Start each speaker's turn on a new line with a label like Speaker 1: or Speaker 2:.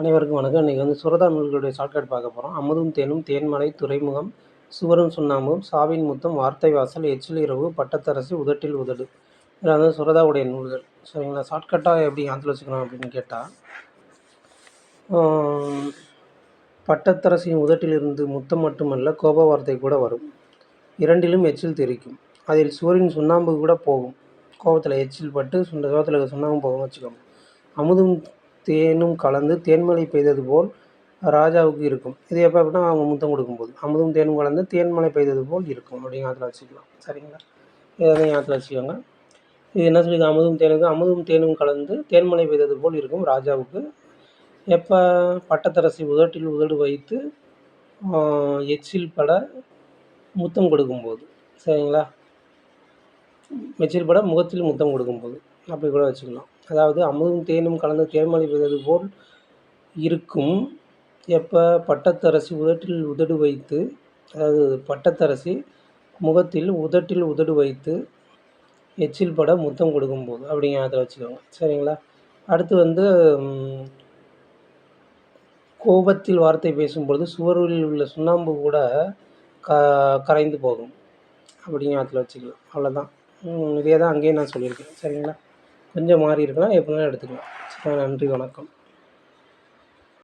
Speaker 1: அனைவருக்கும் வணக்கம். இன்றைக்கி வந்து சுரதா நூல்களுடைய ஷார்ட்கட் பார்க்க போகிறோம் அமுதும் தேனும் தேன்மலை துறைமுகம் சுவரும் சுண்ணாம்பும் சாவின் முத்தம் வார்த்தை வாசல் எச்சில் இரவு பட்டத்தரசி உதட்டில் உதடு. இதில் வந்து சுரதாவுடைய நூல்கள். சரிங்களா? ஷார்ட்கட்டாக எப்படி ஞாபகத்தில் வச்சுக்கணும் அப்படின்னு கேட்டால் பட்டத்தரசியின் உதட்டிலிருந்து முத்தம் மட்டுமல்ல கோப வார்த்தை கூட வரும். இரண்டிலும் எச்சில் தெரிக்கும். அதில் சுவரின் சுண்ணாம்பு கூட போகும். கோபத்தில் எச்சில் பட்டு சுண்ட கோபத்தில் சுண்ணாம்பு போகும் வச்சுக்கோங்க. அமுதும் தேனும் கலந்து தேன்மழை பெய்தது போல் ராஜாவுக்கு இருக்கும். இது எப்போ அப்படின்னா அவங்க முத்தம் கொடுக்கும்போது. அமுதும் தேனும் கலந்து தேன்மழை பெய்தது போல் இருக்கும் அப்படின்னு ஆற்றுல வச்சுக்கலாம். சரிங்களா? இதை வந்து ஞாபகத்தில் வச்சுக்கோங்க. இது என்ன சொல்லிது அமுதும் தேனுக்கு அமுதும் தேனும் கலந்து தேன்மலை பெய்தது போல் இருக்கும் ராஜாவுக்கு. எப்போ? பட்டத்தரசி உதட்டில் உதடு வைத்து எச்சில் பட முத்தம் கொடுக்கும்போது. சரிங்களா? எச்சில் பட முகத்தில் முத்தம் கொடுக்கும்போது. அப்படி கூட வச்சுக்கலாம். அதாவது அமுதும் தேனும் கலந்து தேர்மளிப்பது போல் இருக்கும். எப்போ பட்டத்தரசி உதட்டில் உதடு வைத்து அதாவது பட்டத்தரசி முகத்தில் உதட்டில் உதடு வைத்து எச்சில் பட முத்தம் கொடுக்கும்போது அப்படிங்க அதை வச்சுக்கோங்க. சரிங்களா? அடுத்து வந்து கோபத்தில் வார்த்தை பேசும்பொழுது சுவரில் உள்ள சுண்ணாம்பு கூட க கரைந்து போகும். அப்படிங்க அதில் வச்சுக்கலாம். அவ்வளோதான் இதே தான் அங்கேயே நான் சொல்லியிருக்கேன். சரிங்களா? கொஞ்சம் மாறி இருக்கலாம் எப்படினாலும் எடுத்துக்கலாம். நன்றி வணக்கம்.